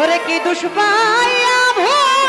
ওরে কি দুষ্পায়া ভোর